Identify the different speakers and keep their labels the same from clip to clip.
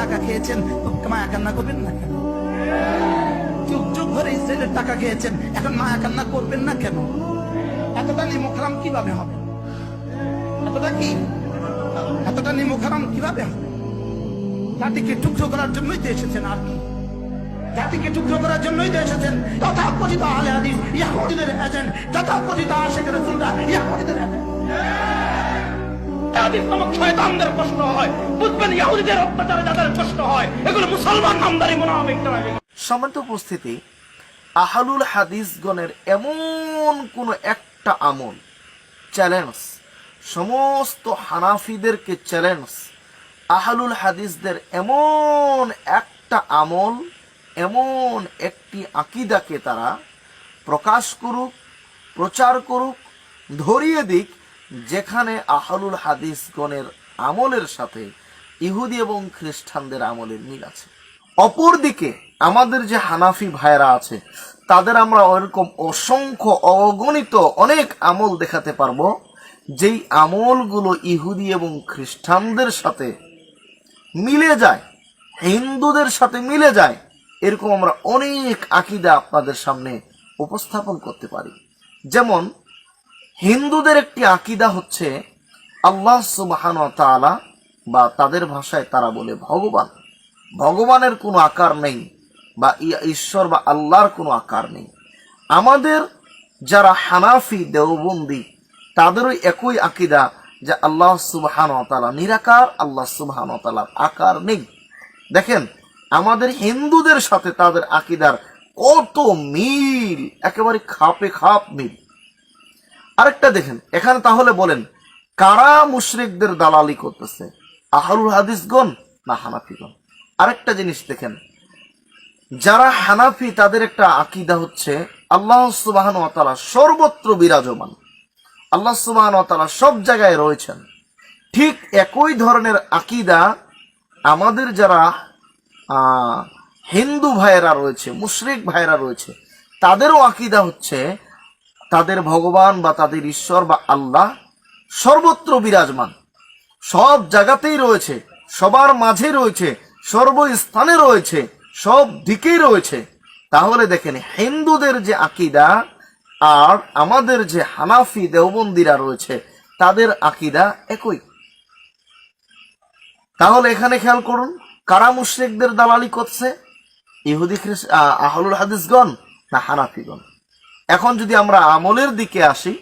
Speaker 1: টাকা খেয়েছেন। মায়া কান্না করবেন না কেন? যুগ যুগ ধরে ইসরায়েলের টাকা খেয়েছেন। এখন মায়া কান্না করবেন না কেন? এতটা নিমুখরাম কীভাবে হবে? এতটা কি? এতটা নিমুখরাম কীভাবে হবে? জাতিকে টুকরো করার জন্যই তো এসেছেন আর কি? জাতিকে টুকরো করার জন্যই তো এসেছেন। তথাকথিত আলে হাদিস, ইয়াহুদিদের এজেন্ট তথাকথিত আশেখ রসুলরা ইয়াহুদিদের এজেন্ট হাদিস নামক শয়তানদের প্রশ্ন হয়।
Speaker 2: উপস্থিতি, আহালুল হাদিসগণের এমন কোন একটা আমল চ্যালেঞ্জ সমস্ত হানাফিদেরকে চ্যালেঞ্জ আহালুল হাদিসদের এমন একটা আমল, এমন একটি আকিদাকে তারা প্রকাশ করুক, প্রচার করুক, ধরিয়ে দিক যেখানে আহলুল হাদিসগণের আমলের সাথে ইহুদি এবং খ্রিস্টানদের আমলের মিল আছে। অপরদিকে আমাদের যে হানাফি ভাইরা আছে, তাদের আমরা ওরকম অসংখ্য অগণিত অনেক আমল দেখাতে পারব, যেই আমলগুলো ইহুদি এবং খ্রিস্টানদের সাথে মিলে যায়, হিন্দুদের সাথে মিলে যায়, এরকম আমরা অনেক আকিদা আপনাদের সামনে উপস্থাপন করতে পারি। যেমন হিন্দুদের একটি আকিদা হচ্ছে, আল্লাহ সুবাহান তাআলা বা তাদের ভাষায় তারা বলে ভগবান। ভগবানের কোনো আকার নেই বা ঈশ্বর বা আল্লাহর কোনো আকার নেই। আমাদের যারা হানাফি, দেওবন্দি, তাদেরও একই আকিদা যে আল্লাহ সুবহান তালা নিরাকার, আল্লাহ সুবহান তালার আকার নেই। দেখেন, আমাদের হিন্দুদের সাথে তাদের আকিদার কত মিল, একেবারে খাপে খাপ মিল। আরেকটা দেখেন, এখানে তাহলে বলেন, কারা মুশরিকদের দালালি করতেছে? আহরুল হাদিসগণ না হানাফিগণ? আরেকটা জিনিস দেখেন, যারা হানাফি, তাদের একটা আকিদা হচ্ছে, আল্লাহ সুবাহন তালা সর্বত্র বিরাজমান। আল্লাহ সুবাহন তালা সব জায়গায় রয়েছেন। ঠিক একই ধরনের আকিদা আমাদের যারা হিন্দু ভাইয়েরা রয়েছে, মুশরিক ভাইয়েরা রয়েছে, তাদেরও আকিদা হচ্ছে তাদের ভগবান বা তাদের ঈশ্বর বা আল্লাহ সর্বত্র বিরাজমান। সব জায়গাতেই রয়েছে সবার মাঝে রয়েছে সর্বস্থানে রয়েছে সব দিকেই রয়েছে। তাহলে দেখেন হিন্দুদের যে আকিদা আর আমাদের যে হানাফি দেওবন্দিরা রয়েছে তাদের আকিদা একই। তাহলে এখানে খেয়াল করুন কারা মুশ্রিকদের দালালি করছে? ইহুদি খ্রিস্ট আহ, আহলুল হাদিসগণ না হানাফিগণ? এখন যদি আমরা আমলের দিকে আসি,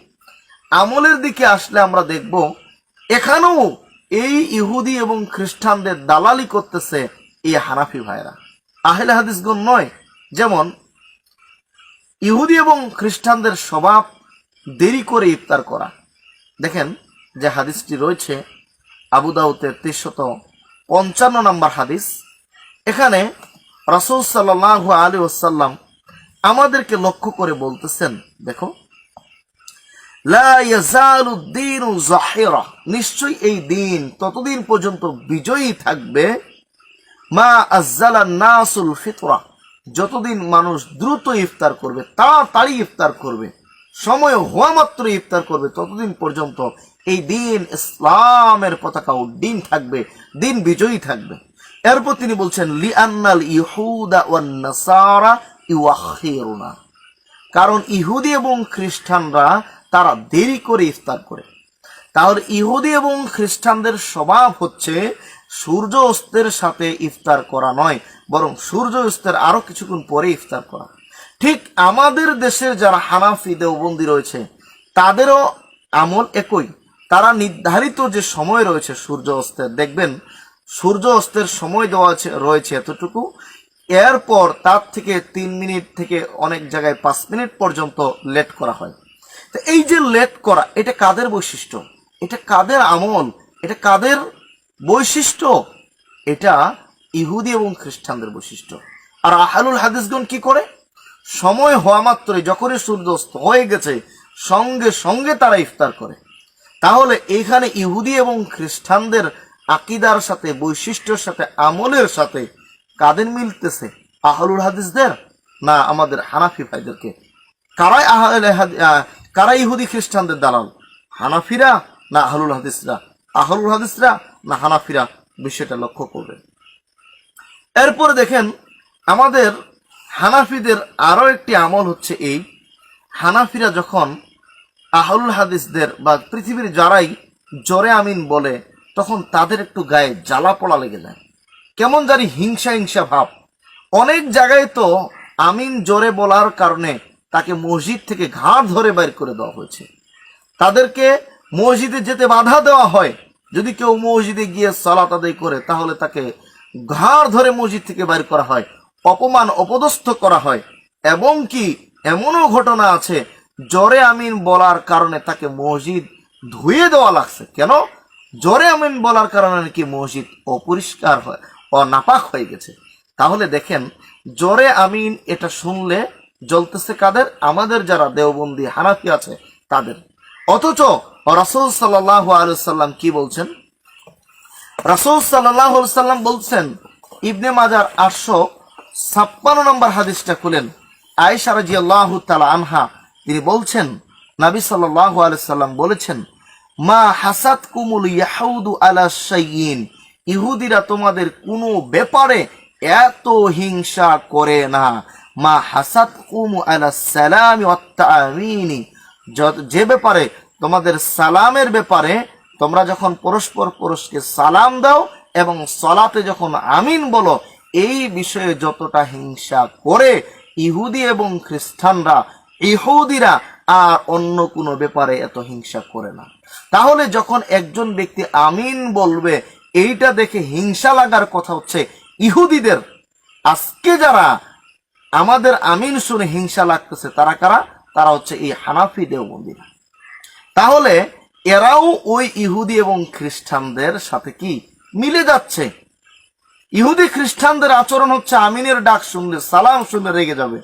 Speaker 2: আমলের দিকে আসলে আমরা দেখব, এখানেও এই ইহুদি এবং খ্রিস্টানদের দালালি করতেছে এই হানাফি ভাইরা আহলে হাদিসগণ নয়, যেমন ইহুদি এবং খ্রিস্টানদের স্বভাব দেরি করে ইফতার করা। দেখেন যে হাদিসটি রয়েছে আবু দাউতের তিনশত পঞ্চান্ন নম্বর হাদিস। এখানে রাসূল সাল্লাল্লাহু আলী ওসাল্লাম আমাদেরকে লক্ষ্য করে বলতেছেন, দেখো নিশ্চয়ই এই দিন ততদিন পর্যন্ত বিজয়ী থাকবে। মা আজ্জালা নাসুল ফিতরা, যতদিন মানুষ দ্রুত ইফতার করবে, তাড়াতাড়ি ইফতার করবে, সময় হওয়া মাত্র ইফতার করবে, ততদিন পর্যন্ত এই দিন ইসলামের পতাকা উড্ডীন থাকবে দিন বিজয়ী থাকবে। এরপর তিনি বলছেন লি আন্নাল ইহুদা ওয়ান নাসারা ইউআখিরুনা কারণ ইহুদি এবং খ্রিস্টানরা তারা দেরি করে ইফতার করে। তাহলে ইহুদি এবং খ্রিস্টানদের স্বভাব হচ্ছে সূর্য অস্তের সাথে ইফতার করা নয়, বরং সূর্য অস্তের আরও কিছুক্ষণ পরে ইফতার করা। ঠিক আমাদের দেশের যারা হানাফি দেওবন্দি রয়েছে, তাদেরও আমল একই। তারা নির্ধারিত যে সময় রয়েছে সূর্য অস্তের দেখবেন সূর্য অস্তের সময় দেওয়া রয়েছে এতটুকু এরপর তার থেকে তিন মিনিট থেকে অনেক জায়গায় পাঁচ মিনিট পর্যন্ত লেট করা হয়। তো এই যে লেট করা, এটা কাদের বৈশিষ্ট্য? এটা কাদের আমল? এটা কাদের বৈশিষ্ট্য? এটা ইহুদি এবং খ্রিস্টানদের বৈশিষ্ট্য। আর আহালুল হাদিসগণ কি করে? সময় হওয়া মাত্রই যখনই সূর্যাস্ত হয়ে গেছে, সঙ্গে সঙ্গে তারা ইফতার করে। তাহলে এখানে ইহুদি এবং খ্রিস্টানদের আকিদার সাথে, বৈশিষ্ট্যের সাথে, আমলের সাথে কাদের মিলতেছে? আহলুল হাদিসদের না আমাদের হানাফি ভাইদেরকে? কারাই আহলে আহ, কারা ইহুদি খ্রিস্টানদের দালাল? হানাফিরা না আহলুল হাদিসরা? আহলুল হাদিসরা না হানাফিরা? বিষয়টা লক্ষ্য করবেন। এরপরে দেখেন আমাদের হানাফিদের আরও একটি আমল হচ্ছে এই হানাফিরা যখন আহলুল হাদিসদের বা পৃথিবীর যারাই জরে আমিন বলে তখন তাদের একটু গায়ে জ্বালা পোড়া লেগে যায়। কেমন জানি হিংসা হিংসা ভাব। অনেক জায়গায় তো আমিন জোরে বলার কারণে তাকে মসজিদ থেকে ঘাড় ধরে বের করে দেওয়া হয়েছে। তাদেরকে মসজিদে যেতে বাধা দেওয়া হয়। যদি কেউ মসজিদে গিয়ে সালাত আদায় করে, তাহলে তাকে ঘাড় ধরে মসজিদ থেকে বের করা হয়, অপমান অপদস্থ করা হয়। এবং কি এমনও ঘটনা আছে, জরে আমিন বলার কারণে তাকে মসজিদ ধুয়ে দেওয়া লাগছে। কেন? জরে আমিন বলার কারণে নাকি মসজিদ অপরিষ্কার হয়। অনাপাক হয়ে গেছে। তাহলে দেখেন, জরে আমিন এটা শুনলে জ্বলতেছে কাদের? আমাদের যারা দেওবন্দি হানাফি আছে, তাদের। অথচ রাসূল সাল্লাল্লাহু আলাইহি সাল্লাম কি বলছেন? রাসূল আলাইহি সাল্লাম বলছেন, ইবনে মাজার আটশো ছাপ্পান্ন নম্বর হাদিসটা খুলেন। আয়েশা রাদিয়াল্লাহু তাআলা আনহা, তিনি বলছেন, নবী সাল্লাল্লাহু আলাইহি সাল্লাম বলেছেন, মা হাসাত কুমুল ইয়াহুদু আলা শাইইন। ইহুদিরা তোমাদের কোনো ব্যাপারে এত হিংসা করে না। মা হাসাত কুমু আলা সালামি যত- যে ব্যাপারে তোমাদের সালামের ব্যাপারে তোমরা যখন পরস্পর পরস্পরকে সালাম দাও এবং সলাতে যখন আমিন বলো, এই বিষয়ে যতটা হিংসা করে ইহুদি এবং খ্রিস্টানরা, ইহুদিরা আর অন্য কোনো ব্যাপারে এত হিংসা করে না। তাহলে যখন একজন ব্যক্তি আমিন বলবে এইটা দেখে হিংসা লাগার কথা হচ্ছে ইহুদিদের। আজকে যারা আমাদের আমিন শুনে হিংসা লাগতেছে, তারা কারা? তারা হচ্ছে এই হানাফি দেওবন্দিরা। তাহলে এরাও ওই ইহুদি এবং খ্রিস্টানদের সাথে কি মিলে যাচ্ছে? ইহুদি খ্রিস্টানদের আচরণ হচ্ছে আমিনের ডাক শুনলে সালাম শুনলে রেগে যাবে।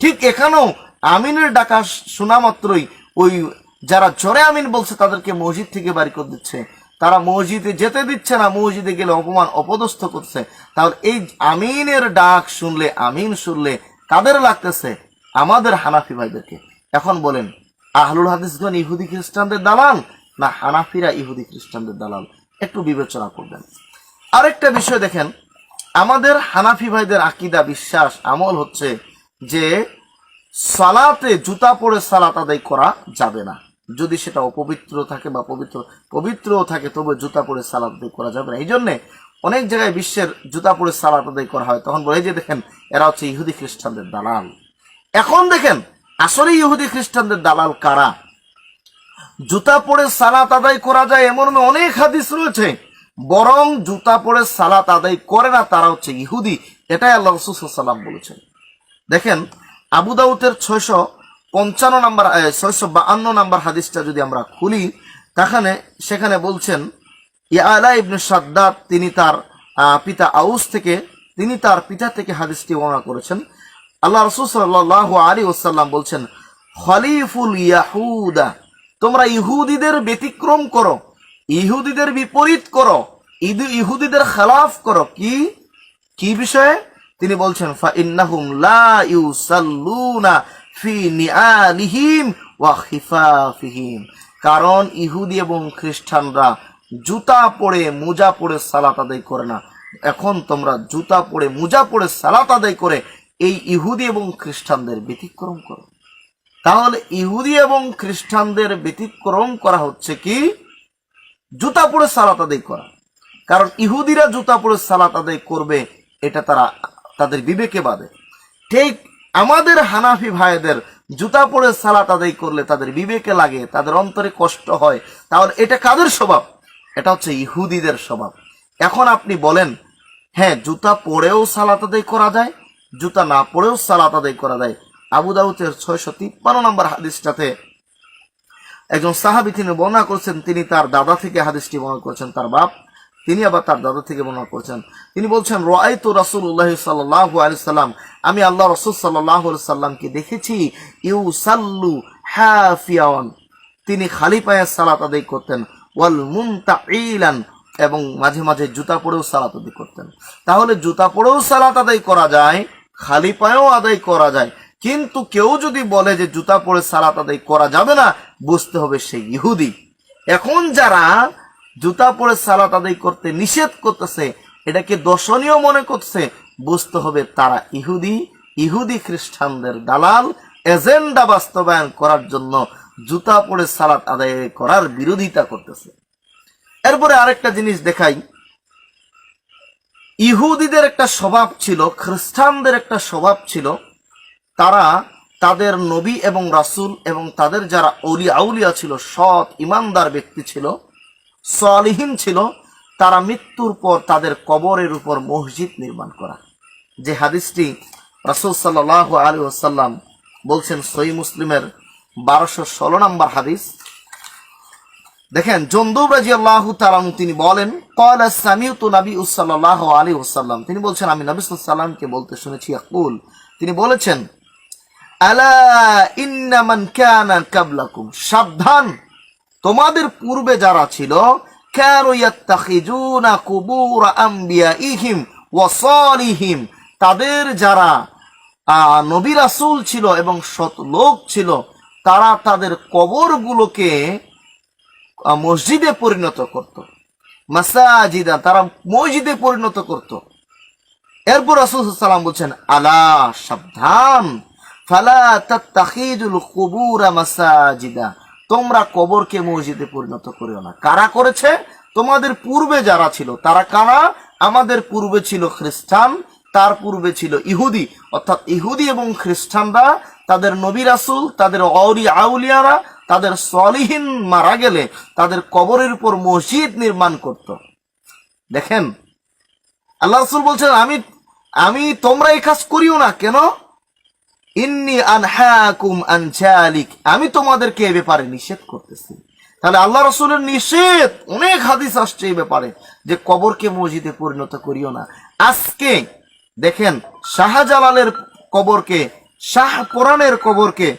Speaker 2: ঠিক এখানেও আমিনের ডাকা শোনা মাত্রই ওই যারা জোরে আমিন বলছে তাদেরকে মসজিদ থেকে বাড়ি করে দিচ্ছে। তারা মসজিদে যেতে দিচ্ছে না, মসজিদে গেলে অপমান অপদস্থ করছে। তাহলে এই আমিনের ডাক শুনলে, আমিন শুনলে কাদের লাগতেছে? আমাদের হানাফি ভাইদেরকে। এখন বলেন, আহলুল হাদিসগণ ইহুদি খ্রিস্টানদের দালাল না হানাফিরা ইহুদি খ্রিস্টানদের দালাল? একটু বিবেচনা করবেন। আরেকটা বিষয় দেখেন, আমাদের হানাফি ভাইদের আকিদা, বিশ্বাস, আমল হচ্ছে যে সালাতে জুতা পরে সালাত আদায় করা যাবে না। যদি সেটা অপবিত্র থাকে বা পবিত্র, পবিত্রও থাকে তবে জুতা পরে সালাত আদায় করা যাবে না। এই জন্যে অনেক জায়গায় বিশ্বের জুতা পরে সালাত আদায় করা হয়, তখন বলে যে দেখেন, এরা হচ্ছে ইহুদি খ্রিস্টানদের দালাল। এখন দেখেন, আসলে ইহুদি খ্রিস্টানদের দালাল কারা? জুতা পরে সালাত আদায় করা যায় এমন অনেক হাদিস রয়েছে, বরং জুতা পরে সালাত আদায় করে না, তারা হচ্ছে ইহুদি। এটাই আল্লাহ রসুলাম বলেছেন। দেখেন, আবু দাউদের ছয়শো পঞ্চান্ন নাম্বার ছয়শো বাহান্ন নাম্বার হাদিসটা যদি আমরা খুলি, তাখানে সেখানে বলছেন ইয়ালা ইবনে সাদ্দাত তিনি তার পিতা আউস থেকে, তিনি তার পিতা থেকে হাদিসটি বর্ণনা করেছেন। আল্লাহ রসুল সাল্লাহ আলী ওসাল্লাম বলছেন, খলিফুল ইয়াহুদা, তোমরা ইহুদিদের ব্যতিক্রম করো, ইহুদিদের বিপরীত করো ইহুদিদের খেলাফ করো। কি? কি বিষয়ে? তিনি বলছেন ফা ইন্নাহুম লা ইউসাল্লুনা কারণ ইহুদি এবং খ্রিস্টানরা জুতা পরে মোজা পরে সালাত আদায় করে না। এখন তোমরা জুতা পরে মোজা পরে সালাত আদায় করে এই ইহুদি এবং খ্রিস্টানদের ব্যতিক্রম করো। তাহলে ইহুদি এবং খ্রিস্টানদের ব্যতিক্রম করা হচ্ছে কি? জুতা পরে সালাত আদায় করা। কারণ ইহুদিরা জুতা পরে সালাত আদায় করবে, এটা তারা, তাদের বিবেকে বাদে ঠিক আমাদের হানাফি ভাইদের জুতা পরে সালাত আদায় করলে তাদের বিবেকে লাগে, তাদের অন্তরে কষ্ট হয়, তাহলে এটা কাদের স্বভাব? এটা হচ্ছে ইহুদিদের স্বভাব। এখন আপনি বলেন হ্যাঁ জুতা পরেও সালাত আদায় করা যায়, জুতা না পরেও সালাত আদায় করা যায়। আবু দাউদের ছয়শো তিপ্পান্ন নম্বর হাদিসটাতে একজন সাহাবি তিনি বর্ণনা করছেন, তিনি তার দাদা থেকে হাদিসটি বর্ণনা করেছেন, তার বাপ। তিনি আবার তার দাদা থেকে বর্ণনা করছেন। তিনি বলছেন রয় তো রাসুল্লাহ সাল্লাহ সাল্লাম, আমি আল্লাহ রসুল সাল্লাহ সাল্লামকে দেখেছি ইউ সাল্লু হ্যাফিয়ান তিনি খালি পায়ে সালাত আদায় করতেন, ওয়াল মুমতা এবং মাঝে মাঝে জুতা পরেও সালাত আদায় করতেন। তাহলে জুতা পরেও সালাত আদায় করা যায়, খালি পায়েও আদায় করা যায়। কিন্তু কেউ যদি বলে যে জুতা পরে সালাত আদায় করা যাবে না, বুঝতে হবে সে ইহুদি। এখন যারা জুতা পরে সালাত আদায় করতে নিষেধ করতেছে, এটাকে দর্শনীয় মনে করছে বুঝতে হবে তারা ইহুদি ইহুদি খ্রিস্টানদের দালাল, এজেন্ডা বাস্তবায়ন করার জন্য জুতা পরে সালাত আদায় করার বিরোধিতা করতেছে। এরপরে আরেকটা জিনিস দেখাই, ইহুদিদের একটা স্বভাব ছিল, খ্রিস্টানদের একটা স্বভাব ছিল, তারা তাদের নবী এবং রাসুল এবং তাদের যারা অলি আউলিয়া ছিল, সৎ, ইমানদার ব্যক্তি ছিল সালিহীন ছিল, তারা মৃত্যুর পর তাদের কবরের উপর মসজিদ নির্মাণ করা। যে হাদিসটি রাসূল সাল্লাহ আলী ওসাল্লাম বলছেন সই মুসলিমের বারোশো ষোলো নম্বর হাদিস। দেখেন, জন্দুব রাজি আল্লাহ তালাম তিনি বলেন কয়লা নবী সাল্লাহ আলী ওসাল্লাম তিনি বলছেন, আমি নবী সাল্লামকে বলতে শুনেছি আকুল তিনি বলেছেন, আলা ইন্নামান কানা কাবলাকুম। সাবধান তোমাদের পূর্বে যারা ছিল সালিহিম, তাদের যারা নবী রাসূল ছিল এবং সৎ লোক ছিল, তারা তাদের কবরগুলোকে মসজিদে পরিণত করত। মাসাজিদা, তারা মসজিদে পরিণত করত। এরপর রাসূল সাল্লাম বলছেন, আলা সাবধান, ফালা তাত্তাখিজুল কুবুরা মাসাজিদা। তোমরা কবরকে মসজিদে পরিণত করিও না। কারা করেছে? তোমাদের পূর্বে যারা ছিল, তারা কারা? আমাদের পূর্বে ছিল খ্রিস্টান, তার পূর্বে ছিল ইহুদি। অর্থাৎ ইহুদি এবং খ্রিস্টানরা তাদের নবী রাসুল, তাদের অরি আউলিয়ারা, তাদের সলিহীন মারা গেলে তাদের কবরের উপর মসজিদ নির্মাণ করত। দেখেন, আল্লাহ রসুল বলছেন, আমি আমি তোমরা এই কাজ করিও না। কেন? ইন্নি আনহাকুম আন জালিক। আমি তোমাদেরকে এ ব্যাপারে নিষেধ করতেছি। তাহলে আল্লাহ রসুলের নিষেধ, অনেক হাদিস আসছে এই ব্যাপারে যে কবরকে মসজিদে পরিণত করিও না। আজকে দেখেন শাহজালালের কবরকে, শাহ কোরআনের কবরকে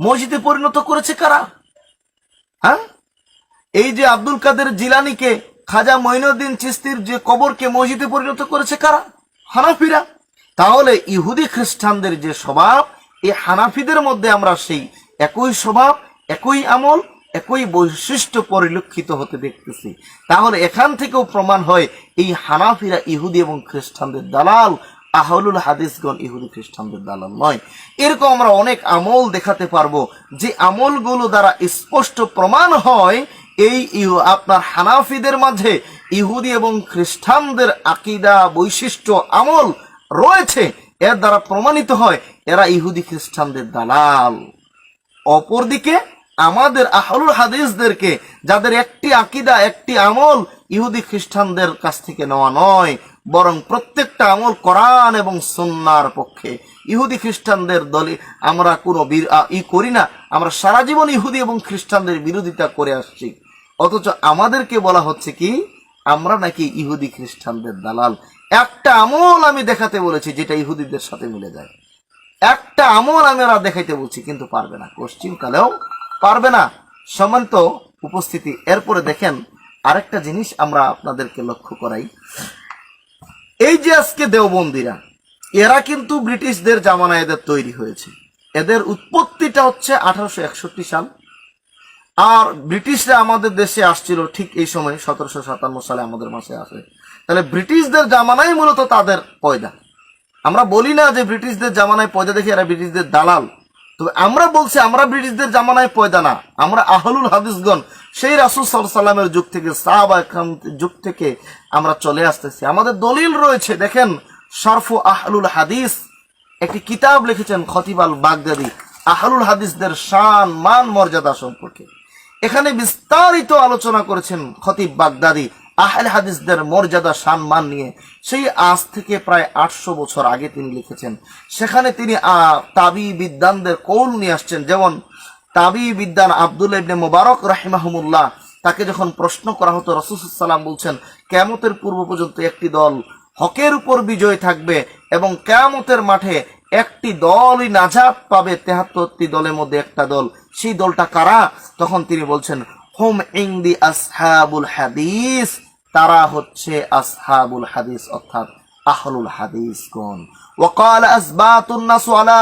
Speaker 2: মসজিদে পরিণত করেছে কারা? হ্যাঁ? এই যে আব্দুল কাদের জিলানিকে খাজা মঈনুদ্দিন চিস্তির যে কবরকে মসজিদে পরিণত করেছে কারা? হানাফিরা। তাহলে ইহুদি খ্রিস্টানদের যে স্বভাব এই হানাফিদের মধ্যে আমরা সেই একই স্বভাব, একই আমল, একই বৈশিষ্ট্য পরিলক্ষিত হতে দেখতেছি। তাহলে এখান থেকেও প্রমাণ হয় এই হানাফিরা ইহুদি এবং খ্রিস্টানদের দালাল, আহলুল হাদিসগণ ইহুদি খ্রিস্টানদের দালাল নয়। এরকম আমরা অনেক আমল দেখাতে পারব, যে আমলগুলো দ্বারা স্পষ্ট প্রমাণ হয় এই আপনার হানাফিদের মাঝে ইহুদি এবং খ্রিস্টানদের আকিদা, বৈশিষ্ট্য, আমল রয়েছে। এর দ্বারা প্রমাণিত হয় এরা ইহুদি খ্রিস্টানদের দালাল। অপরদিকে আমাদের আহলুল হাদিসদেরকে যাদের একটি আকিদা, একটি আমল ইহুদি খ্রিস্টানদের কাছ থেকে নেওয়া নয়, বরং প্রত্যেকটা আমল কোরআন এবং সুন্নার পক্ষে। ইহুদি খ্রিস্টানদের দলে আমরা কোনো ই করি না, আমরা সারা জীবন ইহুদি এবং খ্রিস্টানদের বিরোধিতা করে আসছি। অথচ আমাদেরকে বলা হচ্ছে কি, আমরা নাকি ইহুদি খ্রিস্টানদের দালাল। একটা আমল আমি দেখাতে বলেছি যেটা ইহুদিদের সাথে মিলে যায়। একটা আমল আমরা দেখাইতে বলছি, কিন্তু পারবে না। পশ্চিম কালেও পারবে না। সমান্ত উপস্থিতি। এরপরে দেখেন আরেকটা জিনিস আমরা আপনাদেরকে লক্ষ্য করাই। এই যে আজকে দেওবন্দিরা, এরা কিন্তু ব্রিটিশদের জামানায় এদের তৈরি হয়েছে। এদের উৎপত্তিটা হচ্ছে আঠারোশো একষট্টি সাল। আর ব্রিটিশরা আমাদের দেশে আসছিল ঠিক এই সময়, সতেরোশো সাতান্ন সালে আমাদের মাসে আসে। তাহলে ব্রিটিশদের জামানাই মূলত তাদের পয়দা। আমরা বলি না যে ব্রিটিশদের জামানায় পয়দা দেখে এরা ব্রিটিশদের দালাল। তবে আমরা বলছি আমরা ব্রিটিশদের জামানায় পয়দা না। আমরা আহলুল হাদিসগণ, সেই রাসুল সাল্লামের যুগ থেকে যুগ থেকে আমরা চলে আসতেছি। আমাদের দলিল রয়েছে, দেখেন, শরফু আহলুল হাদিস, একটি কিতাব লিখেছেন খতিব আল বাগদাদি আহলুল হাদিসদের শান, মান, মর্যাদা সম্পর্কে। এখানে বিস্তারিত আলোচনা করেছেন খতিব বাগদাদি। আহল হাদিসদের মর্যাদা, সম্মান নিয়ে সেই আজ থেকে প্রায় আটশো বছর আগে তিনি লিখেছেন। সেখানে তিনি তাবি বিদ্যানদের কৌল নিয়ে আসছেন। যেমন, তাবি বিদ্যান আব্দুল ইবনে মোবারক রাহিমাহমুল্লাহ, তাকে যখন প্রশ্ন করা হতো রসুসাল্লাম বলছেন কেমতের পূর্ব পর্যন্ত একটি দল হকের উপর বিজয় থাকবে এবং কেয়ামতের মাঠে একটি দলই নাজাত পাবে, তেহাত্তরটি দলের মধ্যে একটা দল। সেই দলটা কারা? তখন তিনি বলছেন, হোম ইংদি আসহাবুল হাদিস। তারা হচ্ছে আসহাবুল হাদিস, অর্থাৎ আহলুল হাদিস কোন ওয়াকাল আসবাতুন নাসু আলা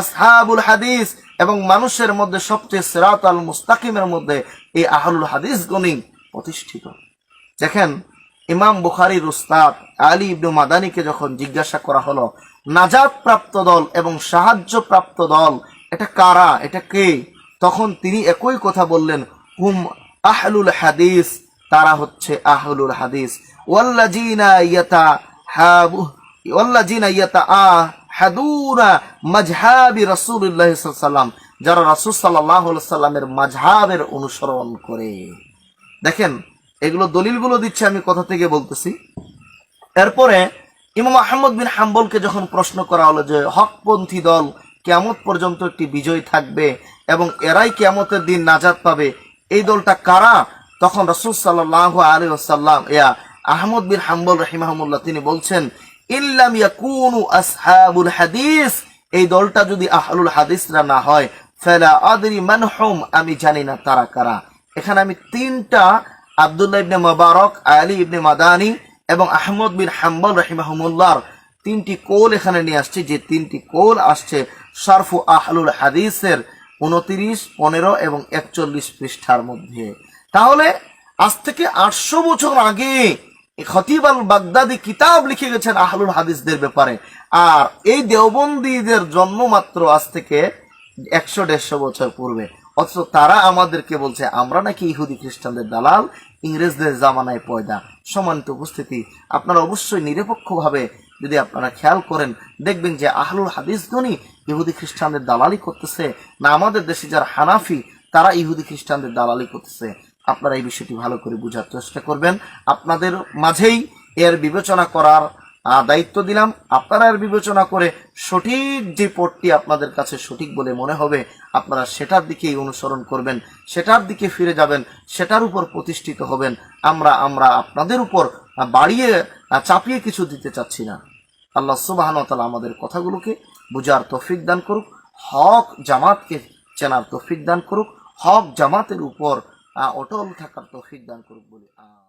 Speaker 2: আসহাবুল হাদিস, এবং মানুষের মধ্যে সবচেয়ে সিরাত আল মুস্তাকিমের মধ্যে এই আহলুল হাদিস গণই প্রতিষ্ঠিত। দেখেন, ইমাম বুখারির উস্তাদ আলী ইবনু মাদানিকে যখন জিজ্ঞাসা করা হলো নাজাত প্রাপ্ত দল এবং সাহায্য প্রাপ্ত দল, এটা কারা, এটা কে? তখন তিনি একই কথা বললেন, হুম আহলুল হাদিস তারা হচ্ছে আহলুল হাদিস। ওয়াল্লাজিনা ইয়াতা হাবু ইয়াতা আ হাদুনা মাজহাবি সাল্লাল্লাহু সাল্লাম যারা রাসূল আলাইহি সাল্লামের মাজহাবের অনুসরণ করে। দেখেন, এগুলো দলিলগুলো দিচ্ছে আমি কথা থেকে বলতেছি। এরপরে ইমাম আহমদ বিন হাম্বলকে যখন প্রশ্ন করা হলো যে, হকপন্থী দল কেমত পর্যন্ত একটি বিজয় থাকবে এবং এরাই কেমতের দিন নাজাত পাবে, এই দলটা কারা? তখন রসুল সাল্লাহ আলী আসাল্লাম ইয়া আহমদ বিন হাম্বল রহিমাহমুল্লাহ তিনি বলছেন ইল্লাম ইয়াকুনু আসহাবুল হাদিস এই দলটা যদি আহলুল হাদিসরা না হয়, ফেলা আদরি মানহুম আমি জানি না তারা কারা। এখানে আমি তিনটা আব্দুল্লাহ ইবনে মোবারক, আলী ইবনে মাদানি এবং আহমদ বিন হাম্বল রহিমাহমুল্লাহর তিনটি কোল এখানে নিয়ে আসছে। যে তিনটি কোল আসছে শরফু আহলুল হাদিসের উনতিরিশ, পনেরো এবং একচল্লিশ পৃষ্ঠার মধ্যে। তাহলে আজ থেকে আটশো বছর আগে খতিব আল বাগদাদি কিতাব লিখে গেছেন আহলুল হাদিসদের ব্যাপারে। আর এই দেওবন্দীদের জন্ম মাত্র আজ থেকে একশো দেড়শো বছর পূর্বে। অথচ তারা আমাদেরকে বলছে, আমরা নাকি ইহুদি খ্রিস্টানদের দালাল, ইংরেজদের জামানায় পয়দা। সমানিত উপস্থিতি। আপনারা অবশ্যই নিরপেক্ষভাবে যদি আপনারা খেয়াল করেন, দেখবেন যে আহলুল হাদিসগণই ইহুদি খ্রিস্টানদের দালালি করতেছে। না আমাদের দেশে যারা হানাফি, তারা ইহুদি খ্রিস্টানদের দালালি করতেছে। আপনারা এই বিষয়টি ভালো করে বোঝার চেষ্টা করবেন। আপনাদের মাঝেই এর বিবেচনা করার দায়িত্ব দিলাম। আপনারা এর বিবেচনা করে সঠিক যে পথটি আপনাদের কাছে সঠিক বলে মনে হবে, আপনারা সেটার দিকেই অনুসরণ করবেন, সেটার দিকে ফিরে যাবেন, সেটার উপর প্রতিষ্ঠিত হবেন। আমরা আমরা আপনাদের উপর বাড়িয়ে চাপিয়ে কিছু দিতে চাচ্ছি না। আল্লাহ সুবাহন তালা আমাদের কথাগুলোকে বুঝার তৌফিক দান করুক। হক জামাতকে চেনার তৌফিক দান করুক। হক জামাতের উপর অটল থাকার তৌফিক সিদ্ধান্ত করুক বলে আহ